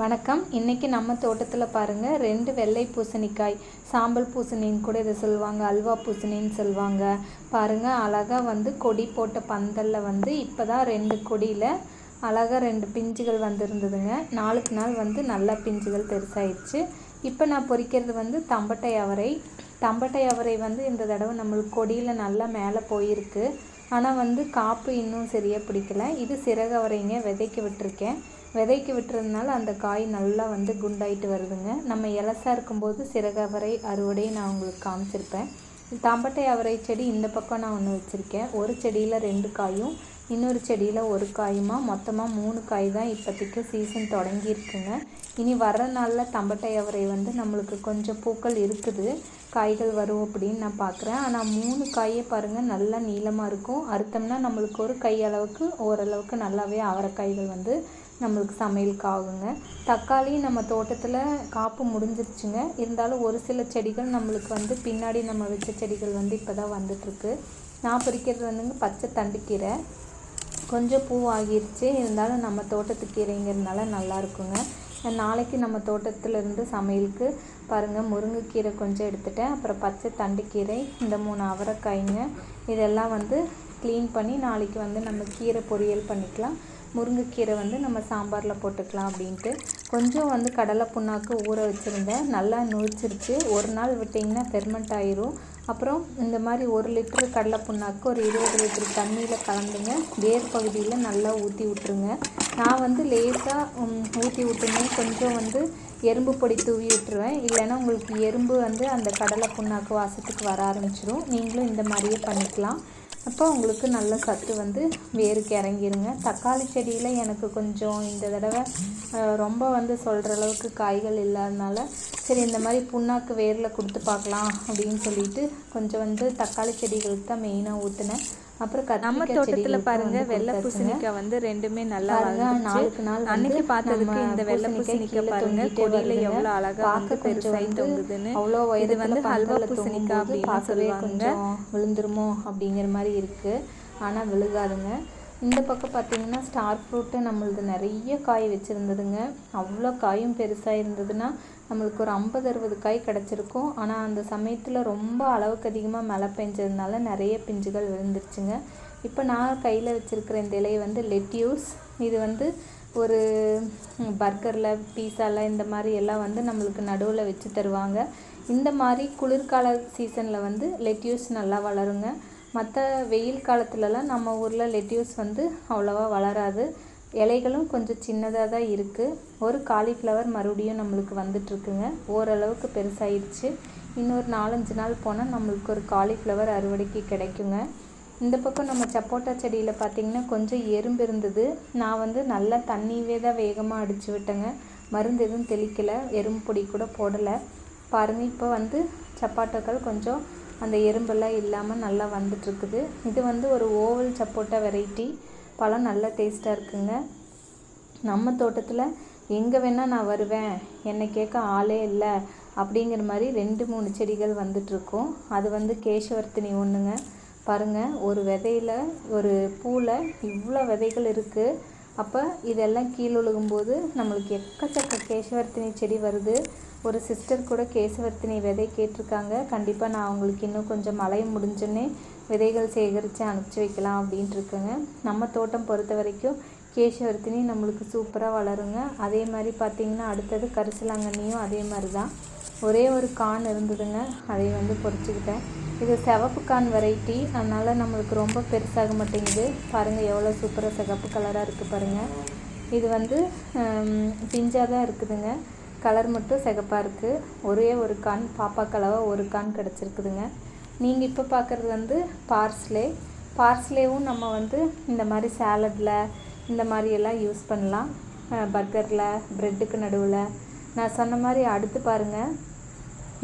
வணக்கம். இன்றைக்கி நம்ம தோட்டத்தில் பாருங்கள் ரெண்டு வெள்ளை பூசணிக்காய். சாம்பல் பூசணின்னு கூட இதை சொல்லுவாங்க அல்வா பூசணின்னு சொல்லுவாங்க. பாருங்கள் அழகாக வந்து கொடி போட்ட பந்தலில் வந்து இப்போ தான் ரெண்டு கொடியில் அழகாக ரெண்டு பிஞ்சுகள் வந்திருந்ததுங்க. நாளுக்கு நாள் வந்து நல்லா பிஞ்சுகள் பெருசாயிடுச்சு. இப்போ நான் பொறிக்கிறது வந்து தம்பட்டை அவரை. தம்பட்டை அவரை வந்து இந்த தடவை நம்மளுக்கு கொடியில் நல்லா மேலே போயிருக்கு. ஆனால் வந்து காப்பு இன்னும் சரியாக பிடிக்கல. இது சிறகு அவரைங்க விதைக்க விட்டுருக்கேன். விதைக்கு விட்டுறதுனால அந்த காய் நல்லா வந்து குண்டாயிட்டு வருதுங்க. நம்ம இலசாக இருக்கும்போது சிறகு அவரை அறுவடை நான் உங்களுக்கு காமிச்சிருப்பேன். தாம்பட்டை அவரை செடி இந்த பக்கம் நான் ஒன்று வச்சுருக்கேன். ஒரு செடியில் ரெண்டு காயும் இன்னொரு செடியில் ஒரு காயுமா மொத்தமாக மூணு காய் தான் இப்போதைக்கு சீசன் தொடங்கியிருக்குங்க இனி வர்ற நாளில் தம்பட்டை அவரை வந்து நம்மளுக்கு கொஞ்சம் பூக்கள் இருக்குது காய்கள் வரும் அப்படின்னு நான் பார்க்குறேன் ஆனால் மூணு காயை பாருங்கள் நல்லா நீளமாக இருக்கும். அறுத்தம்னா நம்மளுக்கு ஒரு கை அளவுக்கு ஓரளவுக்கு நல்லாவே அவரைக்காய்கள் வந்து நம்மளுக்கு சமையலுக்கு ஆகுங்க தக்காளி நம்ம தோட்டத்தில் காப்பு முடிஞ்சிருச்சுங்க. இருந்தாலும் ஒரு சில செடிகள் நம்மளுக்கு வந்து பின்னாடி நம்ம வச்ச செடிகள் வந்து இப்போ தான் வந்துட்டுருக்கு. நான் பறிக்கிறது வந்துங்க பச்சை தண்டுக்கீரை. கொஞ்சம் பூ ஆகிருச்சு. இருந்தாலும் நம்ம தோட்டத்து கீரைங்கிறதுனால நல்லா இருக்குங்க. நாளைக்கு நம்ம தோட்டத்துலேருந்து சமையலுக்கு பாருங்கள் முருங்கைக்கீரை கொஞ்சம் எடுத்துட்டேன். அப்புறம் பச்சை தண்டுக்கீரை இந்த மூணு அவரைக்காய்ங்க. இதெல்லாம் வந்து க்ளீன் பண்ணி நாளைக்கு வந்து நம்ம கீரை பொரியல் பண்ணிக்கலாம். முருங்கைக்கீரை வந்து நம்ம சாம்பாரில் போட்டுக்கலாம் அப்படின்ட்டு. கொஞ்சம் வந்து கடலை புண்ணாக்கு ஊற வச்சுருந்தேன். நல்லா நொழிச்சிருச்சு ஒரு நாள் விட்டிங்கன்னா ஃபெர்மெண்ட் ஆயிரும். அப்புறம் இந்த மாதிரி ஒரு லிட்டரு கடலை புண்ணாக்கு ஒரு இருபது லிட்டரு தண்ணியில் கலந்துங்க. வேர் பகுதியில் நல்லா ஊற்றி விட்ருங்க நான் வந்து லேசாக ஊற்றி விட்டுமே கொஞ்சம் வந்து எறும்பு பொடி தூவி விட்டுருவேன். இல்லைன்னா உங்களுக்கு எறும்பு வந்து அந்த கடலை புண்ணாக்கு வாசத்துக்கு வர ஆரம்பிச்சிடும் நீங்களும் இந்த மாதிரியே பண்ணிக்கலாம். அப்போ உங்களுக்கு நல்ல சத்து வந்து வேருக்கு இறங்கிருங்க. தக்காளி செடியில் எனக்கு கொஞ்சம் இந்த தடவை ரொம்ப வந்து சொல்கிற அளவுக்கு காய்கள் இல்லாதனால சரி இந்த மாதிரி புண்ணாக்கு வேரில் கொடுத்து பார்க்கலாம் அப்படின்னு சொல்லிட்டு கொஞ்சம் வந்து தக்காளி செடிகளுக்கு தான் மெயினாக ஊற்றுனேன் அப்புறம் நம்ம தோட்டத்துல பாருங்க வெள்ளை பூசணிக்காய் வந்து ரெண்டுமே நல்லா நாளுக்கு நாள் அன்னைக்கு பார்த்ததுக்கு இந்த வெள்ளை பூசணிக்காய் பாருங்க கொடியில எவ்வளவு அழகா வந்து பெருசாகி தொங்குதுன்னு. அவ்வளோ இது வந்து ஹல்வா பூசணிக்காய் அப்படின்னு சொல்லுவாங்க. விழுந்துருமோ அப்படிங்கிற மாதிரி இருக்குது ஆனால் விழுகாதுங்க. இந்த பக்கம் பார்த்தீங்கன்னா ஸ்டார் ஃப்ரூட்டு நம்மளது நிறைய காய் வச்சுருந்ததுங்க. அவ்வளோ காயும் பெருசாக இருந்ததுன்னா நம்மளுக்கு ஒரு ஐம்பது அறுபது காய் கிடச்சிருக்கும். ஆனால் அந்த சமயத்தில் ரொம்ப அளவுக்கு அதிகமாக மழை பெஞ்சதுனால நிறைய பிஞ்சுகள் விழுந்துருச்சுங்க. இப்போ நான் கையில் வச்சுருக்கிற இந்த இலையை வந்து லெட்யூஸ். இது வந்து ஒரு பர்கரில் பீஸாவில் இந்த மாதிரி எல்லாம் வந்து நம்மளுக்கு நடுவில் வச்சு தருவாங்க. இந்த மாதிரி குளிர்கால சீசனில் வந்து லெட்யூஸ் நல்லா வளருங்க. மற்ற வெயில் காலத்துலலாம் நம்ம ஊரில் லெட்யூஸ் வந்து அவ்வளோவா வளராது. இலைகளும் கொஞ்சம் சின்னதாக தான் இருக்குது ஒரு காலிஃப்ளவர் மறுபடியும் நம்மளுக்கு வந்துட்டுருக்குங்க. ஓரளவுக்கு பெருசாகிடுச்சு இன்னொரு நாலஞ்சு நாள் போனால் நம்மளுக்கு ஒரு காலிஃப்ளவர் அறுவடைக்கு கிடைக்குங்க. இந்த பக்கம் நம்ம சப்போட்டா செடியில் பார்த்திங்கன்னா கொஞ்சம் எறும்பு இருந்தது. நான் வந்து நல்லா தண்ணியவே தான் வேகமாக அடித்து விட்டேங்க. மருந்து எதுவும் தெளிக்கலை. எறும்பு பொடி கூட போடலை. பாருங்கள் இப்போ வந்து சப்பாட்டாக்கள் கொஞ்சம் அந்த எறும்பெல்லாம் இல்லாமல் நல்லா வந்துட்டுருக்குது. இது வந்து ஒரு ஓவல் சப்போட்டா வெரைட்டி. பழம் நல்ல டேஸ்ட்டாக இருக்குங்க. நம்ம தோட்டத்தில் எங்கே வேணால் நான் வருவேன் என்னை கேட்க ஆளே இல்லை அப்படிங்கிற மாதிரி ரெண்டு மூணு செடிகள் வந்துட்ருக்கோம் அது வந்து கேசவர்த்தினி ஒன்றுங்க பாருங்கள் ஒரு விதையில் ஒரு பூவில் இவ்வளோ விதைகள் இருக்குது அப்போ இதெல்லாம் கீழே விழுகும்போது நம்மளுக்கு எக்கச்சக்க கேசவர்த்தினி செடி வருது. ஒரு சிஸ்டர் கூட கேசவர்த்தினி விதை கேட்டிருக்காங்க. கண்டிப்பாக நான் அவங்களுக்கு இன்னும் கொஞ்சம் மழை முடிஞ்சோன்னே விதைகள் சேகரித்து அனுப்பிச்சி வைக்கலாம் அப்படின்ட்டு இருக்குங்க. நம்ம தோட்டம் பொறுத்த வரைக்கும் கேசவர்த்தினி நம்மளுக்கு சூப்பராக வளருங்க. அதே மாதிரி பார்த்திங்கன்னா அடுத்தது கரிசலாங்கண்ணியும் அதே மாதிரி தான். ஒரே ஒரு கான் இருந்ததுங்க. அதை வந்து பொறிச்சிக்கிட்டேன். இது சிவப்பு கான் வெரைட்டி அதனால் நம்மளுக்கு ரொம்ப பெருசாக மாட்டேங்குது. பாருங்கள் எவ்வளோ சூப்பராக சிகப்பு கலராக இருக்குது பாருங்கள் இது வந்து பிஞ்சாக தான் இருக்குதுங்க. கலர் மட்டும் சிகப்பாக இருக்குது ஒரே ஒரு கான் பாப்பா கலவை ஒரு கான் கிடச்சிருக்குதுங்க. நீங்கள் இப்போ பார்க்குறது வந்து பார்ஸ்லே. பார்ஸ்லேவும் நம்ம வந்து இந்த மாதிரி சேலடில் இந்த மாதிரியெல்லாம் யூஸ் பண்ணலாம். பர்கரில் ப்ரெட்டுக்கு நடுவில். நான் சொன்ன மாதிரி அடுத்து பாருங்கள்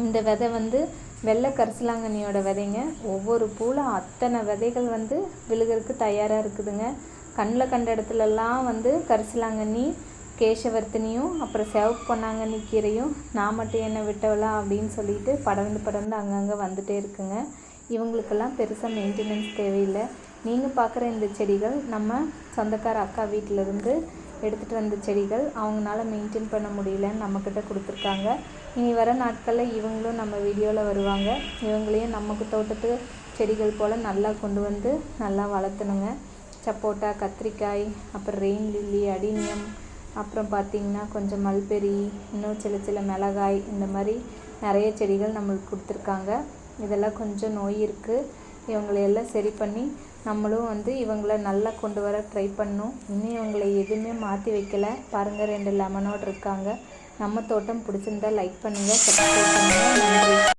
இந்த விதை வந்து வெள்ளை கரிசலாங்கண்ணியோட விதைங்க. ஒவ்வொரு பூவில் அத்தனை விதைகள் வந்து விழுகிறதுக்கு தயாராக இருக்குதுங்க. கண்ணில் கண்ட இடத்துலலாம் வந்து கரிசலாங்கண்ணி கேசவர்த்தினியும் அப்புறம் சேவ் பொன்னாங்கண்ணி கீரையும் நான் மட்டும் என்ன விட்டவளா அப்படின்னு சொல்லிட்டு படர்ந்து படர்ந்து அங்கங்கே வந்துகிட்டே இருக்குங்க. இவங்களுக்கெல்லாம் பெருசாக மெயின்டெனன்ஸ் தேவையில்லை. நீங்கள் பார்க்குற இந்த செடிகள் நம்ம சொந்தக்கார அக்கா வீட்டிலேருந்து எடுத்துகிட்டு வந்த செடிகள் அவங்களால மெயின்டைன் பண்ண முடியலன்னு நம்மக்கிட்ட கொடுத்துருக்காங்க. இனி வர நாட்களில் இவங்களும் நம்ம வீடியோவில் வருவாங்க. இவங்களையும் நமக்கு தோட்டத்து செடிகள் போல் நல்லா கொண்டு வந்து நல்லா வளர்த்தணுங்க. சப்போட்டா கத்திரிக்காய் அப்புறம் ரெயின் லில்லி அடினியம் அப்புறம் பார்த்திங்கன்னா கொஞ்சம் மல்பெரி இன்னும் சில சில மிளகாய் இந்த மாதிரி நிறைய செடிகள் நம்மளுக்கு கொடுத்துருக்காங்க. இதெல்லாம் கொஞ்சம் நோய் இருக்குது இவங்களையெல்லாம் சரி பண்ணி நம்மளும் வந்து இவங்கள நல்லா கொண்டு வர ட்ரை பண்ணோம் இன்னும் இவங்களை எதுவுமே மாற்றி வைக்கல. பாருங்கள் ரெண்டு லெமனோடு இருக்காங்க. நம்ம தோட்டம் பிடிச்சிருந்தா லைக் பண்ணுங்கள் சப்ஸ்கிரைப் பண்ணுங்கள் நன்றி.